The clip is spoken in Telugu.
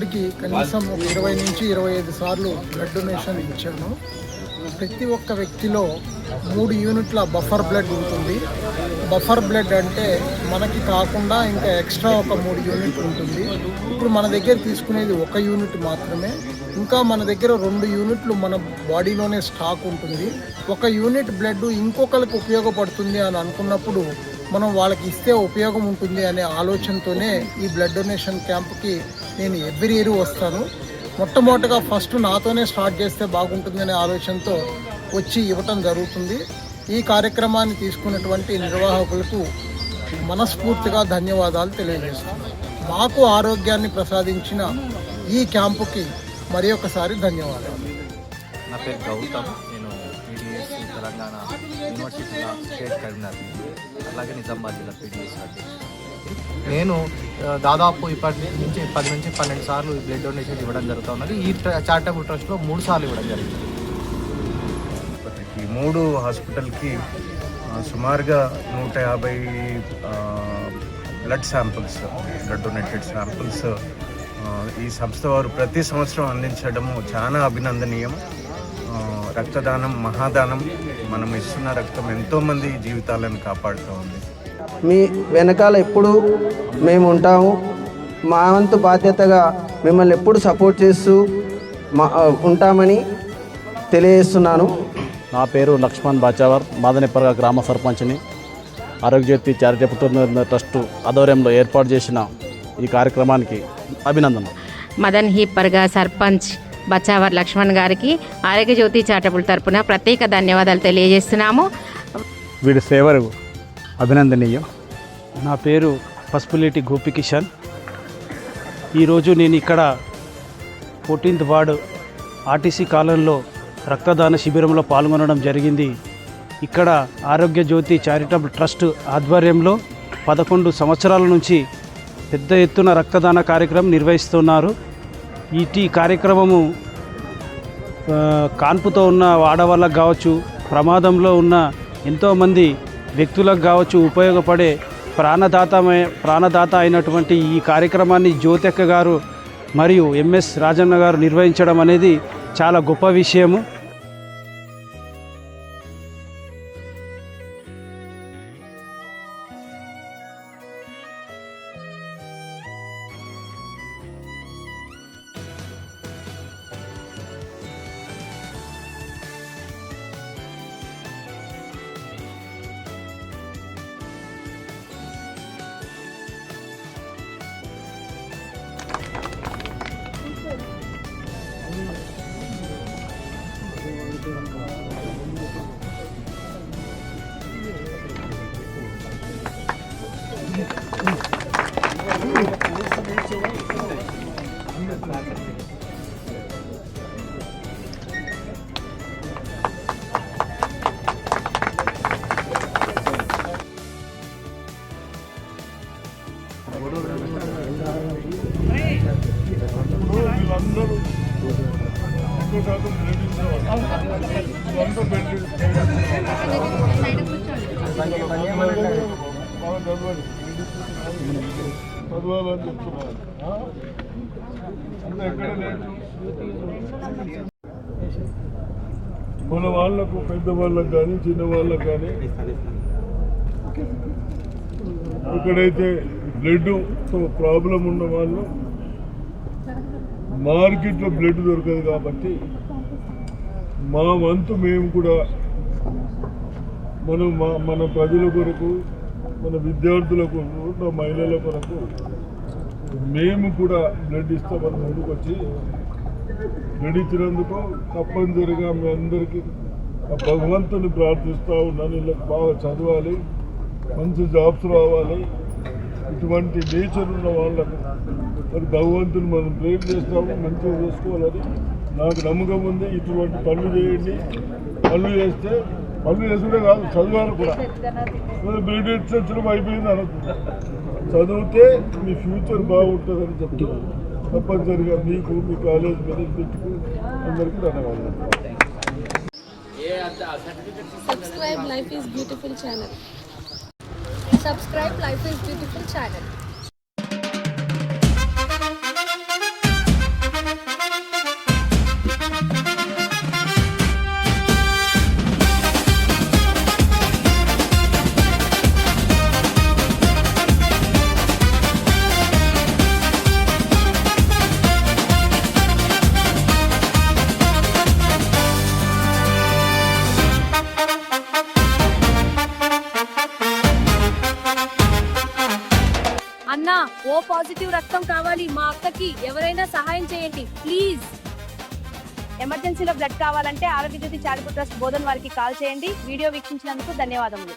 ఇప్పటికీ కనీసం ఒక ఇరవై నుంచి ఇరవై ఐదు సార్లు బ్లడ్ డొనేషన్ ఇచ్చాను. ప్రతి ఒక్క వ్యక్తిలో మూడు యూనిట్ల బఫర్ బ్లడ్ ఉంటుంది. బఫర్ బ్లడ్ అంటే మనకి కాకుండా ఇంకా ఎక్స్ట్రా ఒక మూడు యూనిట్ ఉంటుంది. ఇప్పుడు మన దగ్గర తీసుకునేది ఒక యూనిట్ మాత్రమే. ఇంకా మన దగ్గర రెండు యూనిట్లు మన బాడీలోనే స్టాక్ ఉంటుంది. ఒక యూనిట్ బ్లడ్ ఇంకొకరికి ఉపయోగపడుతుంది అని అనుకున్నప్పుడు మనం వాళ్ళకి ఇస్తే ఉపయోగం ఉంటుంది అనే ఆలోచనతోనే ఈ బ్లడ్ డొనేషన్ క్యాంప్కి నేను ఎవ్రీ ఇయర్ వస్తాను. మొట్టమొదటిగా ఫస్ట్ నాతోనే స్టార్ట్ చేస్తే బాగుంటుందనే ఆలోచనతో వచ్చి ఇవ్వటం జరుగుతుంది. ఈ కార్యక్రమాన్ని తీసుకున్నటువంటి నిర్వాహకులకు మనస్ఫూర్తిగా ధన్యవాదాలు తెలియజేస్తున్నాను. మాకు ఆరోగ్యాన్ని ప్రసాదించిన ఈ క్యాంపుకి మరి ఒకసారి ధన్యవాదాలు. నా పేరు గౌతమ్. నేను PDS Telangana university state convener అలాగే నిజామాబాద్ జిల్లా పీడిఎస్ నేను దాదాపు ఇప్పటి నుంచి పది నుంచి పన్నెండు సార్లు ఈ బ్లడ్ డొనేషన్ ఇవ్వడం జరుగుతూ ఉన్నది. ఈ చారిటబుల్ ట్రస్ట్లో మూడు సార్లు ఇవ్వడం జరిగింది. ఈ మూడు హాస్పిటల్కి సుమారుగా నూట యాభై blood samples blood donated samples ఈ సంస్థ వారు ప్రతి సంవత్సరం అందించడము చాలా అభినందనీయం. రక్తదానం మహాదానం మనం ఇస్తున్న రక్తం ఎంతోమంది జీవితాలను కాపాడుతూ ఉంది. మీ వెనకాల ఎప్పుడు మేము ఉంటాము మా వంతు బాధ్యతగా మిమ్మల్ని ఎప్పుడు సపోర్ట్ చేస్తూ మా ఉంటామని తెలియజేస్తున్నాను. నా పేరు లక్ష్మణ్ బాచావర్ మాదనిపర్గ గ్రామ సర్పంచ్ని. ఆరోగ్యజ్యోతి చారిటబుల్ ట్రస్ట్ ఆధ్వర్యంలో ఏర్పాటు చేసిన ఈ కార్యక్రమానికి అభినందన మదన్ హీపర్గా సర్పంచ్ బచావర్ లక్ష్మణ్ గారికి ఆరోగ్య జ్యోతి చారిటబుల్ తరపున ప్రత్యేక ధన్యవాదాలు తెలియజేస్తున్నాము. వీడి సేవలు అభినందనీయం. నా పేరు పసుపులేటి గోపికిషన్. ఈరోజు నేను ఇక్కడ ఫోర్టీన్త్ వార్డు ఆర్టీసీ కాలంలో రక్తదాన శిబిరంలో పాల్గొనడం జరిగింది. ఇక్కడ ఆరోగ్య జ్యోతి చారిటబుల్ ట్రస్ట్ ఆధ్వర్యంలో పదకొండు సంవత్సరాల నుంచి పెద్ద ఎత్తున రక్తదాన కార్యక్రమం నిర్వహిస్తున్నారు. ఈ కార్యక్రమము కాన్పుతో ఉన్న ఆడవాళ్ళకు కావచ్చు ప్రమాదంలో ఉన్న ఎంతోమంది వ్యక్తులకు కావచ్చు ఉపయోగపడే ప్రాణదాతమే ప్రాణదాత అయినటువంటి ఈ కార్యక్రమాన్ని జ్యోతెక్క గారు మరియు ఎంఎస్ రాజన్న గారు నిర్వహించడం అనేది చాలా గొప్ప విషయము. చదవాలని చెప్తున్నారు ఎక్కడ లేదు మన వాళ్ళకు పెద్ద వాళ్ళకు కానీ చిన్న వాళ్ళకు కానీ ఎక్కడైతే బ్లడ్తో ప్రాబ్లం ఉన్న వాళ్ళు మార్కెట్లో బ్లడ్ దొరకదు కాబట్టి మా వంతు మేము కూడా మనం మా మన ప్రజల కొరకు మన విద్యార్థుల కొరకు మహిళల కొరకు మేము కూడా బ్లడ్ ఇస్తామని ముందుకు వచ్చి బ్లడ్ ఇచ్చినందుకు తప్పనిసరిగా మీ అందరికీ ఆ భగవంతుని ప్రార్థిస్తూ ఉన్నాను. వీళ్ళకి బాగా చదవాలి మంచి జాబ్స్ రావాలి. ఇటువంటి నేచర్ ఉన్న వాళ్ళకు మరి భగవంతుని మనం ప్రేర్ చేస్తాము మంచిగా చేసుకోవాలని నాకు నమ్మకం ఉంది ఇటువంటి పనులు చేయండి. పనులు చేస్తే పనులు చేసుకుంటే కాదు చదవాలి కూడా. బ్లడ్ ఇచ్చడం అయిపోయింది అనుకుంటా చదివితే మీ ఫ్యూచర్ బాగుంటుందని చెప్తున్నాను. తప్పనిసరిగా మీకు మీ కాలేజ్ బెనిఫిట్కు అందరికీ ధన్యవాదాలు. subscribe life is beautiful channel. Subscribe life is beautiful channel. Positive రక్తం కావాలి మా అక్కకి. ఎవరైనా సహాయం చేయండి ప్లీజ్. ఎమర్జెన్సీలో బ్లడ్ కావాలంటే ఆరోగ్య జ్యోతి చారిటబుల్ ట్రస్ట్ బోధన్ వారికి కాల్ చేయండి. వీడియో వీక్షించినందుకు ధన్యవాదములు.